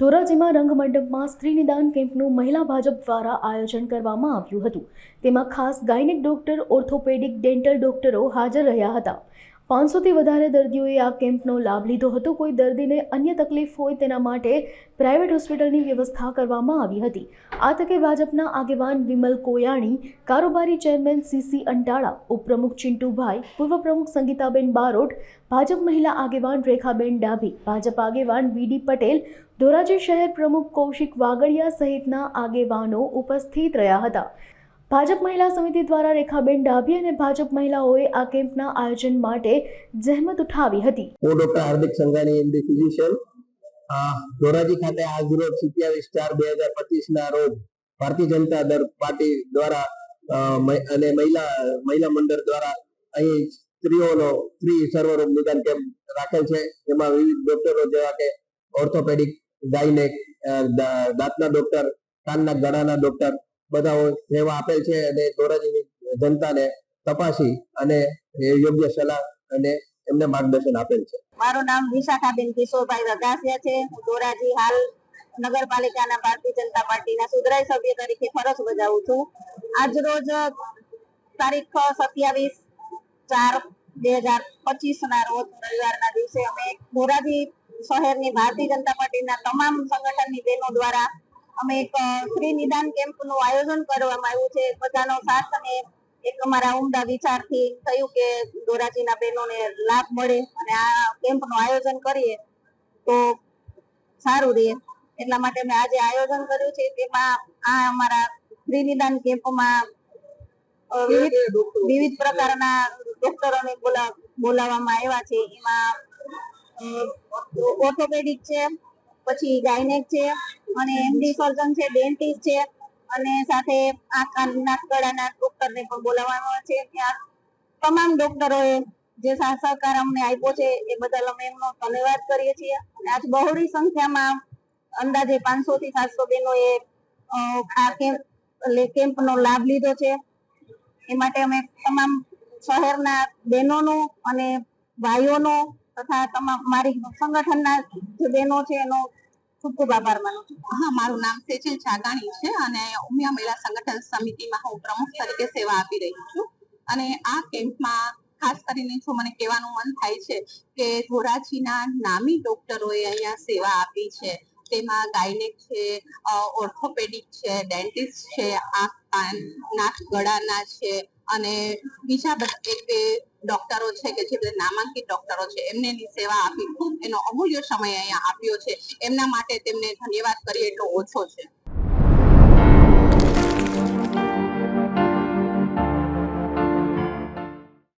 ધોરાજીમાં રંગમંડપમાં સ્ત્રી નિદાન કેમ્પનું મહિલા ભાજપ દ્વારા આયોજન કરવામાં આવ્યું હતું. તેમાં ખાસ ગાયનેક ડોક્ટર, ઓર્થોપેડિક, ડેન્ટલ ડોક્ટરો હાજર રહ્યા હતા. પાંચસોથી વધારે દર્દીઓએ આ કેમ્પનો લાભ લીધો હતો. કોઈ દર્દીને અન્ય તકલીફ હોય તેના માટે પ્રાઇવેટ હોસ્પિટલની વ્યવસ્થા કરવામાં આવી હતી. આ તકે ભાજપના આગેવાન વિમલ કોયાણી, કારોબારી ચેરમેન સીસી અંટાળા, ઉપપ્રમુખ ચિંટુભાઈ પૂર્વ પ્રમુખ સંગીતાબેન બારોટ, ભાજપ મહિલા આગેવાન રેખાબેન ડાભી, ભાજપ આગેવાન વીડી પટેલ, ધોરાજી શહેર પ્રમુખ કૌશિક વાગડિયા સહિતના આગેવાનો ઉપસ્થિત રહ્યા હતા. ભાજપ મહિલા સમિતિ દ્વારા રેખાબેન ડાભી અને ભાજપ મહિલાઓએ આ કેમ્પના આયોજન માટે જહેમત ઉઠાવી હતી. હું doctor Hardik Sanghani, MD physician. Dhoraji ખાતે આજ રોજ સિત્યાવીસ ચાર બે હજાર પચીસ ના રોજ ભારતીય જનતા દળ પાર્ટી દ્વારા અને મહિલા મહિલા મંડળ દ્વારા અહીં સ્ત્રીઓનો સ્ત્રી સર્વરોગ નિદાન કેમ્પ રાખેલ છે. એમાં વિવિધ ડોક્ટરો જેવા કે ઓર્થોપેડિક ગાયનેક દાંતના ડોક્ટર, કાનના ગળાના ડોક્ટર બધાઓ સેવા આપેલ છે અને ધોરાજીની જનતાને તપાસી અને યોગ્ય સલાહ અને એમને માર્ગદર્શન આપેલ છે. મારું નામ વિશાખાબેન કિશોરભાઈ વઘાસિયા છે. હું ધોરાજી હાલ નગરપાલિકાના ભારતીય જનતા પાર્ટીના સુધરાઈ સભ્ય તરીકે ફરજ બજાવું છું. આજ રોજ તારીખ સત્યાવીસ ચાર બે હજાર પચીસ ના રોજ રવિવારના દિવસે અમે ધોરાજી શહેરની ભારતીય જનતા પાર્ટીના તમામ સંગઠનની બહેનો દ્વારા અમે એક શ્રી નિદાન કેમ્પનું આયોજન કરવામાં આવ્યું છે. બધાનો સાથ અને એક અમારા ઉમદા વિચારથી થયું કે ધોરાજીના બહેનોને લાભ મળે અને આ કેમ્પનું આયોજન કરીએ તો સારું રહે. એટલા માટે મેં આજે આયોજન કર્યું છે તેમાં આ અમારા સ્ત્રી નિદાન કેમ્પમાં વિવિધ પ્રકારના ડોક્ટરોને બોલા, બોલાવવામાં આવ્યા છે. એમાં ઓર્થોપેડિક છે, પછી ગાયનેક છે અને એમડી સર્જન છે, ડેન્ટિસ્ટ છે, અને સાથે કાન નાક ગળાના ડોક્ટરને પણ બોલાવવામાં છે. ત્યાં તમામ ડોક્ટરોએ જે સહકાર અમને આપ્યો છે, એ બદલ અમે એમનો ધન્યવાદ કરીએ છીએ. અને આજ બહોળી સંખ્યામાં અંદાજે પાંચસો થી સાતસો એ આ કેમ્પ, એટલે કેમ્પનો લાભ લીધો છે. એ માટે અમે તમામ શહેરના બહેનોનો અને ભાઈઓનો તથા તમામ મારી સંગઠનના જે બહેનો છે, એનો ખૂબ ખૂબ આભાર માનું છું હા, મારું નામ સેજલ છાગાણી છે અને ઉમિયા મહિલા સંગઠન સમિતિમાં હું પ્રમુખ તરીકે સેવા આપી રહી છું. અને આ કેમ્પમાં ખાસ કરીને જો મને કહેવાનું મન થાય છે કે ધોરાજીના નામી ડોક્ટરોએ અહીંયા સેવા આપી છે. તેમાં ગાયનેક છે ઓર્થોપેડિક છે, ડેન્ટિસ્ટ છે, આંખ, કાન, નાક ગળાના છે અને બીજા બધા ડોક્ટરો છે કે જે નામાંકિત ડોક્ટરો છે એમને સેવા આપી ખૂબ એનો અમૂલ્ય સમય અહીંયા આપ્યો છે. એમના માટે તેમને ધન્યવાદ કરીએ એટલો ઓછો છે.